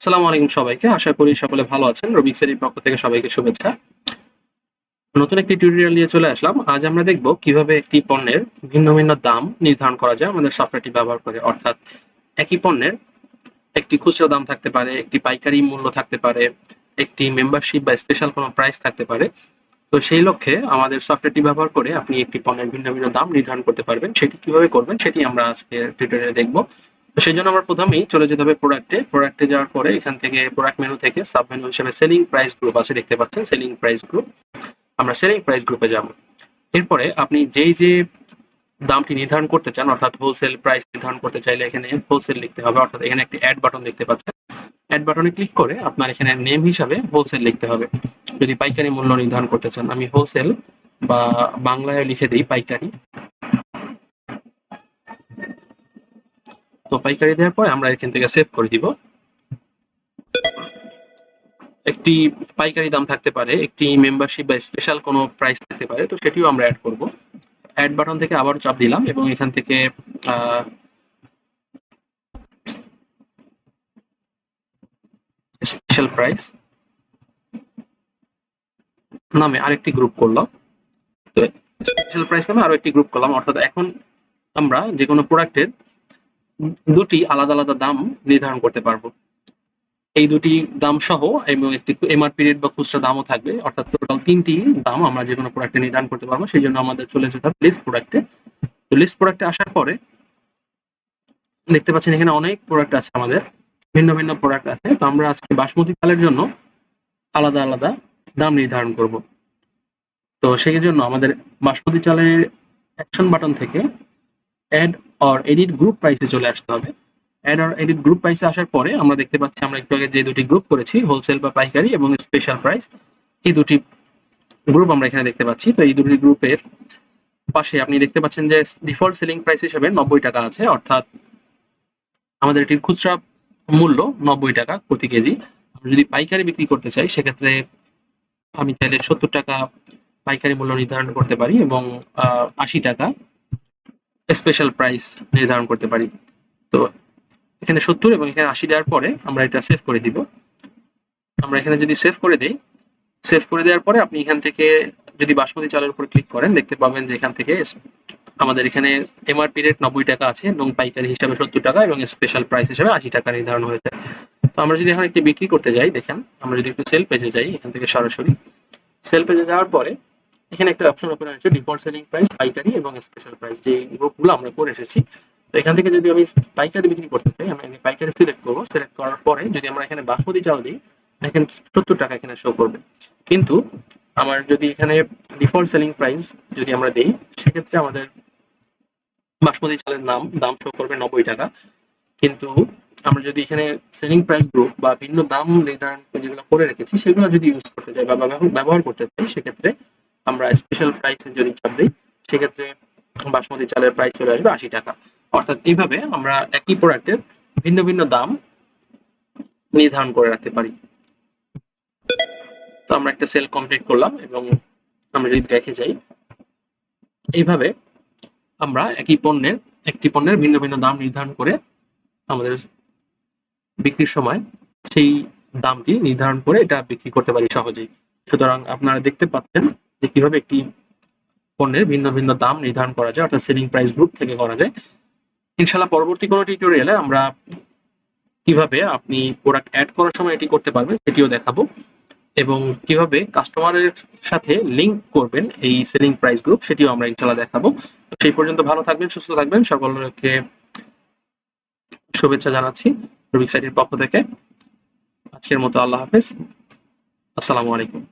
আসসালামু আলাইকুম সবাইকে। আশা করি সকলে ভালো আছেন। রবিক্সের পক্ষ থেকে সবাইকে শুভেচ্ছা। নতুন একটি টিউটোরিয়াল নিয়ে চলে আসলাম। আজ আমরা দেখব কীভাবে একটি পণ্যের ভিন্ন ভিন্ন দাম নির্ধারণ করা যায় আমাদের সফটওয়্যারটি ব্যবহার করে। অর্থাৎ একই পণ্যের একটি খুচরো দাম থাকতে পারে, একটি পাইকারি মূল্য থাকতে পারে, একটি মেম্বারশিপ বা স্পেশাল কোনো প্রাইস থাকতে পারে। তো সেই লক্ষ্যে আমাদের সফটওয়্যারটি ব্যবহার করে আপনি একটি পণ্যের ভিন্ন ভিন্ন দাম নির্ধারণ করতে পারবেন। সেটি কীভাবে করবেন সেটি আমরা আজকে টিউটোরিয়ালে দেখব। সেই জন্য আমরা প্রথমেই চলে যেতে হবে প্রোডাক্টে প্রোডাক্টে যাওয়ার পরে এখান থেকে প্রোডাক্ট মেনু থেকে সাব মেনু হিসেবে সেলিং প্রাইস গ্রুপ আছে, দেখতে পাচ্ছেন সেলিং প্রাইস গ্রুপ আমরা সেলিং প্রাইস গ্রুপে যাব। এরপরে আপনি যেই যে দামটি নির্ধারণ করতে চান, অর্থাৎ হোলসেল প্রাইস নির্ধারণ করতে চাইলে এখানে হোলসেল লিখতে হবে, অর্থাৎ এখানে একটি অ্যাড বাটন দেখতে পাচ্ছেন। অ্যাড বাটনে ক্লিক করে আপনার এখানে নেম হিসাবে হোলসেল লিখতে হবে। যদি পাইকারি মূল্য নির্ধারণ করতে চান, আমি হোলসেল বা বাংলায় লিখে দিই পাইকারি। তো পাইকারি দেওয়ার পরে আমরা এখান থেকে সেভ করে দিব। একটি পাইকারি দাম থাকতে পারে, একটি মেম্বারশিপ বা স্পেশাল কোনো প্রাইস থাকতে পারে, তো সেটিও আমরা অ্যাড করব। অ্যাড বাটন থেকে আবার চাপ দিলাম এবং এখান থেকে স্পেশাল প্রাইস নামে আরেকটি গ্রুপ করলাম। তো স্পেশাল প্রাইস নামে আরও একটি গ্রুপ করলাম। অর্থাৎ এখন আমরা যে কোনো প্রোডাক্টের দুটি আলাদা আলাদা দাম নির্ধারণ করতে পারব। এই দুটি দাম সহ এবং একটি এমআরপি রেট বা খুচরা দামও থাকবে, অর্থাৎ টোটাল তিনটি দাম আমরা যে কোনো প্রোডাক্টে নির্ধারণ করতে পারব, সেই জন্য আমাদের চলে যেতে হবে লিস্ট প্রোডাক্টে তো লিস্ট প্রোডাক্টে আসার পরে দেখতে পাচ্ছেন এখানে অনেক প্রোডাক্ট আছে আমাদের, ভিন্ন ভিন্ন প্রোডাক্ট আছে। তো আমরা আজকে বাসমতি চালের জন্য আলাদা আলাদা দাম নির্ধারণ করব। তো সেই জন্য আমাদের বাসমতি চালের অ্যাকশন বাটন থেকে অ্যাড অর এডিট গ্রুপ প্রাইসে চলে আসতে হবে। অ্যাড অর এডিট গ্রুপ প্রাইসে আসার পরে আমরা দেখতে পাচ্ছি আমরা একটু আগে যে দুটি গ্রুপ করেছি হোলসেল বা পাইকারি এবং স্পেশাল প্রাইস এই দুটি গ্রুপ আমরা এখানে দেখতে পাচ্ছি। তো এই দুটি গ্রুপের পাশে আপনি দেখতে পাচ্ছেন যে ডিফল্ট সেলিং প্রাইস হিসেবে নব্বই টাকা আছে, অর্থাৎ আমাদের এটির খুচরা মূল্য নব্বই টাকা প্রতি কেজি। আমরা যদি পাইকারি বিক্রি করতে চাই, সেক্ষেত্রে আমি চাইলে সত্তর টাকা পাইকারি মূল্য নির্ধারণ করতে পারি এবং আশি টাকা স্পেশাল প্রাইস নির্ধারণ করতে পারি। তো এখানে সত্তর এবং এখানে আশি দেওয়ার পরে আমরা এটা সেভ করে দিব। আমরা এখানে যদি সেভ করে দিই সেভ করে দেওয়ার পরে আপনি এখান থেকে যদি বাসমতি চালের উপর ক্লিক করেন, দেখতে পাবেন যে এখান থেকে আমাদের এখানে এমআরপি রেট নব্বই টাকা আছে এবং পাইকারি হিসাবে সত্তর টাকা এবং স্পেশাল প্রাইস হিসাবে আশি টাকা নির্ধারণ হয়েছে। তো আমরা যদি এখন একটি বিক্রি করতে যাই, দেখেন, আমরা যদি একটু সেল পেজে যাই, এখান থেকে সরাসরি। সেল পেজে যাওয়ার পরে এখানে একটা অপশন ওপেন হয়েছে ডিফল্ট সেলিং প্রাইস পাইকারি এবং স্পেশাল প্রাইস যে গ্রুপগুলো আমরা করে এসেছি। তো এখান থেকে যদি আমি পাইকারি বিক্রি করতে চাই, আমি পাইকারি সিলেক্ট করব। সিলেক্ট করার পরে যদি আমরা এখানে বাসমতি চাল দিই, দেখেন সত্তর টাকা এখানে শো করবে। কিন্তু আমার যদি এখানে ডিফল্ট সেলিং প্রাইস যদি আমরা দিই, সেক্ষেত্রে আমাদের বাসমতি চালের নাম, দাম শো করবে নব্বই টাকা। কিন্তু আমরা যদি এখানে সেলিং প্রাইস গ্রুপ বা ভিন্ন দাম নির্ধারণ যেগুলো করে রেখেছি, সেগুলো যদি ইউজ করতে চাই বা ব্যবহার করতে চাই, সেক্ষেত্রে আমরা স্পেশাল প্রাইসে যদি চাপ দিই, সেক্ষেত্রে বাসমতি চালের প্রাইস চলে আসবে আশি টাকা। অর্থাৎ এইভাবে আমরা একই প্রোডাক্টের ভিন্ন ভিন্ন দাম নির্ধারণ করে রাখতে পারি। তো আমরা একটা সেল কমপ্লিট করলাম এবং আমরা যদি দেখে যাই, এইভাবে আমরা একই পণ্যের, একটি পণ্যের ভিন্ন ভিন্ন দাম নির্ধারণ করে আমাদের বিক্রির সময় সেই দামটি নির্ধারণ করে এটা বিক্রি করতে পারি সহজেই। সুতরাং আপনারা দেখতে পাচ্ছেন যে কীভাবে একটি পণ্যের ভিন্ন ভিন্ন দাম নির্ধারণ করা যায়, অর্থাৎ সেলিং প্রাইস গ্রুপ থেকে করা যায়। ইনশাল্লাহ পরবর্তী কোনো টিউটোরিয়ালে আমরা কীভাবে আপনি প্রোডাক্ট অ্যাড করার সময় এটি করতে পারবেন, সেটিও দেখাবো। এবং কীভাবে কাস্টমারের সাথে লিংক করবেন এই সেলিং প্রাইস গ্রুপ সেটিও আমরা ইনশাল্লাহ দেখাবো। সেই পর্যন্ত ভালো থাকবেন, সুস্থ থাকবেন, সকলকে শুভেচ্ছা জানাচ্ছি রবিক সাইটের পক্ষ থেকে। আজকের মতো আল্লাহ হাফেজ। আসসালামু আলাইকুম।